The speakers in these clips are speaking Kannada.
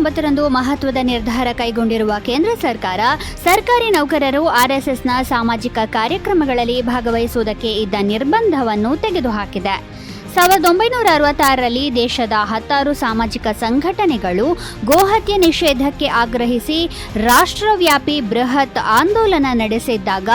ಒಂಬತ್ತರಂದು ಮಹತ್ವದ ನಿರ್ಧಾರ ಕೈಗೊಂಡಿರುವ ಕೇಂದ್ರ ಸರ್ಕಾರ, ಸರ್ಕಾರಿ ನೌಕರರು ಆರ್ಎಸ್ಎಸ್ನ ಸಾಮಾಜಿಕ ಕಾರ್ಯಕ್ರಮಗಳಲ್ಲಿ ಭಾಗವಹಿಸುವುದಕ್ಕೆ ಇದ್ದ ನಿರ್ಬಂಧವನ್ನು ತೆಗೆದುಹಾಕಿದೆ. ಸಾವಿರದ ಒಂಬೈನೂರ ಅರವತ್ತಾರರಲ್ಲಿ ದೇಶದ ಹತ್ತಾರು ಸಾಮಾಜಿಕ ಸಂಘಟನೆಗಳು ಗೋಹತ್ಯೆ ನಿಷೇಧಕ್ಕೆ ಆಗ್ರಹಿಸಿ ರಾಷ್ಟ್ರವ್ಯಾಪಿ ಬೃಹತ್ ಆಂದೋಲನ ನಡೆಸಿದ್ದಾಗ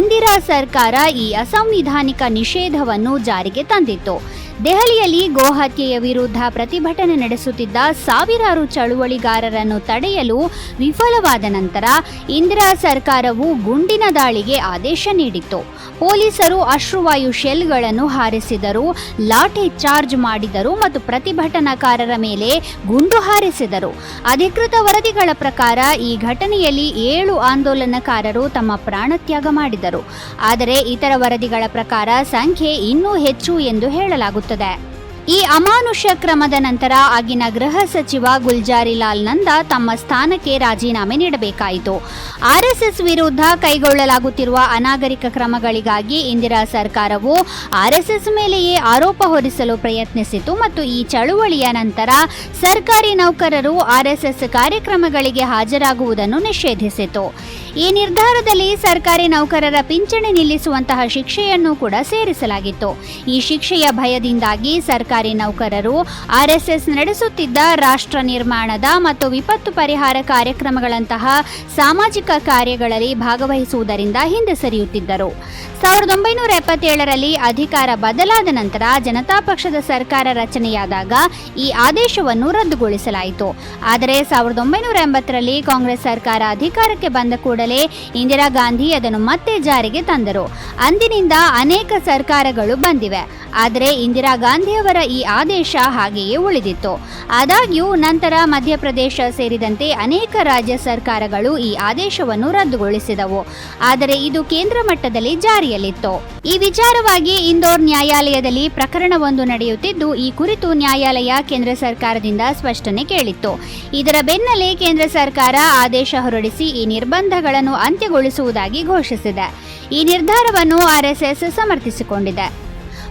ಇಂದಿರಾ ಸರ್ಕಾರ ಈ ಅಸಂವಿಧಾನಿಕ ನಿಷೇಧವನ್ನು ಜಾರಿಗೆ ತಂದಿತ್ತು. ದೆಹಲಿಯಲ್ಲಿ ಗೋಹತ್ಯೆಯ ವಿರುದ್ಧ ಪ್ರತಿಭಟನೆ ನಡೆಸುತ್ತಿದ್ದ ಸಾವಿರಾರು ಚಳುವಳಿಗಾರರನ್ನು ತಡೆಯಲು ವಿಫಲವಾದ ನಂತರ ಇಂದಿರಾ ಸರ್ಕಾರವು ಗುಂಡಿನ ದಾಳಿಗೆ ಆದೇಶ ನೀಡಿತ್ತು. ಪೊಲೀಸರು ಅಶ್ರುವಾಯು ಶೆಲ್ಗಳನ್ನು ಹಾರಿಸಿದರು, ಲಾಠಿ ಚಾರ್ಜ್ ಮಾಡಿದರು ಮತ್ತು ಪ್ರತಿಭಟನಾಕಾರರ ಮೇಲೆ ಗುಂಡು ಹಾರಿಸಿದರು. ಅಧಿಕೃತ ವರದಿಗಳ ಪ್ರಕಾರ ಈ ಘಟನೆಯಲ್ಲಿ ಏಳು ಆಂದೋಲನಕಾರರು ತಮ್ಮ ಪ್ರಾಣತ್ಯಾಗ ಮಾಡಿದರು. ಆದರೆ ಇತರ ವರದಿಗಳ ಪ್ರಕಾರ ಸಂಖ್ಯೆ ಇನ್ನೂ ಹೆಚ್ಚು ಎಂದು ಹೇಳಲಾಗುತ್ತದೆ. ಈ ಅಮಾನುಷ್ಯ ಕ್ರಮದ ನಂತರ ಆಗಿನ ಗೃಹ ಸಚಿವ ಗುಲ್ಜಾರಿಲಾಲ್ ನಂದ ತಮ್ಮ ಸ್ಥಾನಕ್ಕೆ ರಾಜೀನಾಮೆ ನೀಡಬೇಕಾಯಿತು. ಆರ್ಎಸ್ಎಸ್ ವಿರುದ್ಧ ಕೈಗೊಳ್ಳಲಾಗುತ್ತಿರುವ ಅನಾಗರಿಕ ಕ್ರಮಗಳಿಗಾಗಿ ಇಂದಿರಾ ಸರ್ಕಾರವು ಆರ್ಎಸ್ಎಸ್ ಮೇಲೆಯೇ ಆರೋಪ ಹೊರಿಸಲು ಪ್ರಯತ್ನಿಸಿತು ಮತ್ತು ಈ ಚಳುವಳಿಯ ನಂತರ ಸರ್ಕಾರಿ ನೌಕರರು ಆರ್ಎಸ್ಎಸ್ ಕಾರ್ಯಕ್ರಮಗಳಿಗೆ ಹಾಜರಾಗುವುದನ್ನು ನಿಷೇಧಿಸಿತು. ಈ ನಿರ್ಧಾರದಲ್ಲಿ ಸರ್ಕಾರಿ ನೌಕರರ ಪಿಂಚಣಿ ನಿಲ್ಲಿಸುವಂತಹ ಶಿಕ್ಷೆಯನ್ನು ಕೂಡ ಸೇರಿಸಲಾಗಿತ್ತು. ಈ ಶಿಕ್ಷೆಯ ಭಯದಿಂದಾಗಿ ಸರ್ಕಾರಿ ನೌಕರರು ಆರ್ಎಸ್ಎಸ್ ನಡೆಸುತ್ತಿದ್ದ ರಾಷ್ಟ್ರ ನಿರ್ಮಾಣದ ಮತ್ತು ವಿಪತ್ತು ಪರಿಹಾರ ಕಾರ್ಯಕ್ರಮಗಳಂತಹ ಸಾಮಾಜಿಕ ಕಾರ್ಯಗಳಲ್ಲಿ ಭಾಗವಹಿಸುವುದರಿಂದ ಹಿಂದೆ ಸರಿಯುತ್ತಿದ್ದರು. ಸಾವಿರದ ಒಂಬೈನೂರ ಎಪ್ಪತ್ತೇಳರಲ್ಲಿ ಅಧಿಕಾರ ಬದಲಾದ ನಂತರ ಜನತಾ ಪಕ್ಷದ ಸರ್ಕಾರ ರಚನೆಯಾದಾಗ ಈ ಆದೇಶವನ್ನು ರದ್ದುಗೊಳಿಸಲಾಯಿತು. ಆದರೆ ಸಾವಿರದ ಒಂಬೈನೂರ ಎಂಬತ್ತರಲ್ಲಿ ಕಾಂಗ್ರೆಸ್ ಸರ್ಕಾರ ಅಧಿಕಾರಕ್ಕೆ ಬಂದ ಕೂಡಲೇ ಇಂದಿರಾ ಗಾಂಧಿ ಅದನ್ನು ಮತ್ತೆ ಜಾರಿಗೆ ತಂದರು. ಅಂದಿನಿಂದ ಅನೇಕ ಸರ್ಕಾರಗಳು ಬಂದಿವೆ. ಆದರೆ ಇಂದಿರಾ ಗಾಂಧಿಯವರ ಈ ಆದೇಶ ಹಾಗೆಯೇ ಉಳಿದಿತ್ತು. ಆದಾಗ್ಯೂ ನಂತರ ಮಧ್ಯಪ್ರದೇಶ ಸೇರಿದಂತೆ ಅನೇಕ ರಾಜ್ಯ ಸರ್ಕಾರಗಳು ಈ ಆದೇಶವನ್ನು ರದ್ದುಗೊಳಿಸಿದವು. ಆದರೆ ಇದು ಕೇಂದ್ರ ಮಟ್ಟದಲ್ಲಿ ಜಾರಿಯಲ್ಲಿತ್ತು. ಈ ವಿಚಾರವಾಗಿ ಇಂದೋರ್ ನ್ಯಾಯಾಲಯದಲ್ಲಿ ಪ್ರಕರಣವೊಂದು ನಡೆಯುತ್ತಿದ್ದು, ಈ ಕುರಿತು ನ್ಯಾಯಾಲಯ ಕೇಂದ್ರ ಸರ್ಕಾರದಿಂದ ಸ್ಪಷ್ಟನೆ ಕೇಳಿತ್ತು. ಇದರ ಬೆನ್ನಲ್ಲೇ ಕೇಂದ್ರ ಸರ್ಕಾರ ಆದೇಶ ಹೊರಡಿಸಿ ಈ ನಿರ್ಬಂಧಗಳನ್ನು ಅಂತ್ಯಗೊಳಿಸುವುದಾಗಿ ಘೋಷಿಸಿದೆ. ಈ ನಿರ್ಧಾರವನ್ನು ಆರ್ಎಸ್ಎಸ್ ಸಮರ್ಥಿಸಿಕೊಂಡಿದೆ.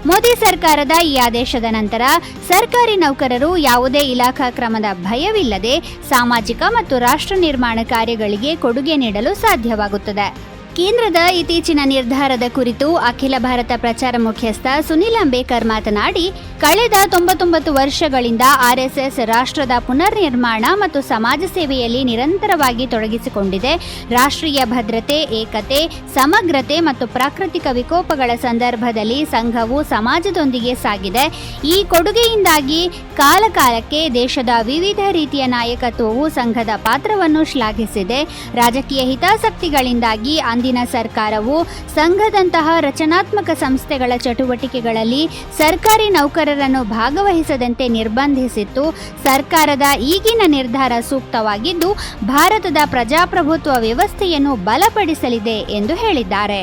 ಮೋದಿ ಸರ್ಕಾರದ ಈ ಆದೇಶದ ನಂತರ ಸರ್ಕಾರಿ ನೌಕರರು ಯಾವುದೇ ಇಲಾಖಾ ಕ್ರಮದ ಭಯವಿಲ್ಲದೆ ಸಾಮಾಜಿಕ ಮತ್ತು ರಾಷ್ಟ್ರ ನಿರ್ಮಾಣ ಕಾರ್ಯಗಳಿಗೆ ಕೊಡುಗೆ ನೀಡಲು ಸಾಧ್ಯವಾಗುತ್ತದೆ. ಕೇಂದ್ರದ ಇತ್ತೀಚಿನ ನಿರ್ಧಾರದ ಕುರಿತು ಅಖಿಲ ಭಾರತ ಪ್ರಚಾರ ಮುಖ್ಯಸ್ಥ ಸುನಿಲ್ ಅಂಬೇಕರ್ ಮಾತನಾಡಿ, ಕಳೆದ ತೊಂಬತ್ತೊಂಬತ್ತು ವರ್ಷಗಳಿಂದ ಆರ್ಎಸ್ಎಸ್ ರಾಷ್ಟ್ರದ ಪುನರ್ ನಿರ್ಮಾಣ ಮತ್ತು ಸಮಾಜ ಸೇವೆಯಲ್ಲಿ ನಿರಂತರವಾಗಿ ತೊಡಗಿಸಿಕೊಂಡಿದೆ. ರಾಷ್ಟ್ರೀಯ ಭದ್ರತೆ, ಏಕತೆ, ಸಮಗ್ರತೆ ಮತ್ತು ಪ್ರಾಕೃತಿಕ ವಿಕೋಪಗಳ ಸಂದರ್ಭದಲ್ಲಿ ಸಂಘವು ಸಮಾಜದೊಂದಿಗೆ ಸಾಗಿದೆ. ಈ ಕೊಡುಗೆಯಿಂದಾಗಿ ಕಾಲಕಾಲಕ್ಕೆ ದೇಶದ ವಿವಿಧ ರೀತಿಯ ನಾಯಕತ್ವವು ಸಂಘದ ಪಾತ್ರವನ್ನು ಶ್ಲಾಘಿಸಿದೆ. ರಾಜಕೀಯ ಹಿತಾಸಕ್ತಿಗಳಿಂದಾಗಿ ಅಂದಿನ ಸರ್ಕಾರವು ಸಂಘದಂತಹ ರಚನಾತ್ಮಕ ಸಂಸ್ಥೆಗಳ ಚಟುವಟಿಕೆಗಳಲ್ಲಿ ಸರ್ಕಾರಿ ನೌಕರರನ್ನು ಭಾಗವಹಿಸದಂತೆ ನಿರ್ಬಂಧಿಸಿತ್ತು. ಸರ್ಕಾರದ ಈಗಿನ ನಿರ್ಧಾರ ಸೂಕ್ತವಾಗಿದ್ದು, ಭಾರತದ ಪ್ರಜಾಪ್ರಭುತ್ವ ವ್ಯವಸ್ಥೆಯನ್ನು ಬಲಪಡಿಸಲಿದೆ ಎಂದು ಹೇಳಿದ್ದಾರೆ.